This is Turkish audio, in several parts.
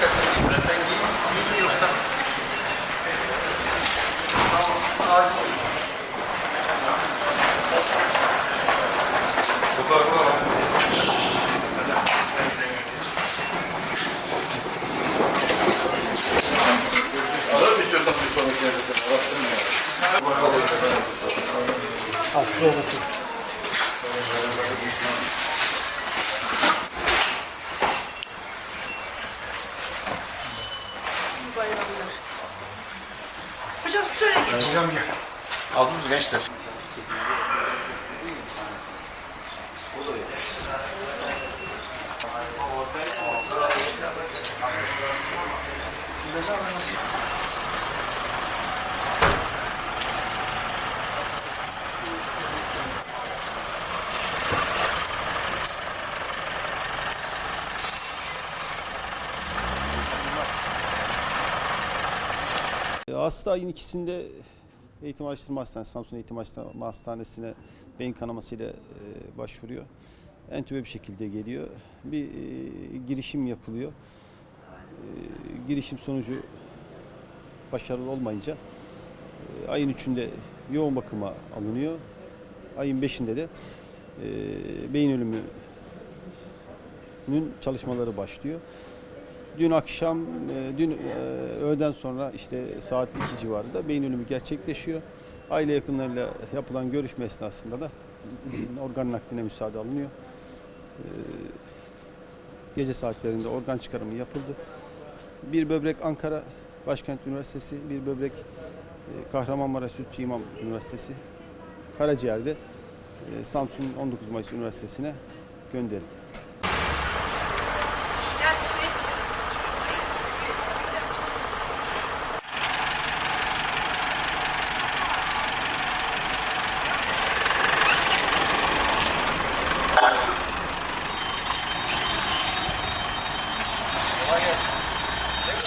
Gracias. Mı bir sonraki yerde? Abi şuraya bayramlar. Hocam söyle. Hocam gel. Aldınız mı gençler? E, Hasta ayın ikisinde Eğitim Araştırma Hastanesi, Samsun Eğitim Araştırma Hastanesi'ne beyin kanamasıyla e, başvuruyor. Entübe bir şekilde geliyor. Bir e, girişim yapılıyor. E, girişim sonucu başarılı olmayınca e, ayın üçünde yoğun bakıma alınıyor. Ayın beşinde de e, beyin ölümünün çalışmaları başlıyor. Dün akşam, e, dün e, öğleden sonra işte saat 2 civarında beyin ölümü gerçekleşiyor. Aile yakınlarıyla yapılan görüşme esnasında da organ nakline müsaade alınıyor. E, Gece saatlerinde organ çıkarımı yapıldı. Bir böbrek Ankara Başkent Üniversitesi, bir böbrek Kahramanmaraş Sütçü İmam Üniversitesi, Karaciğer'de Samsun 19 Mayıs Üniversitesi'ne gönderildi.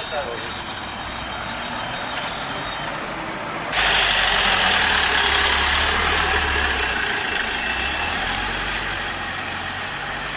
That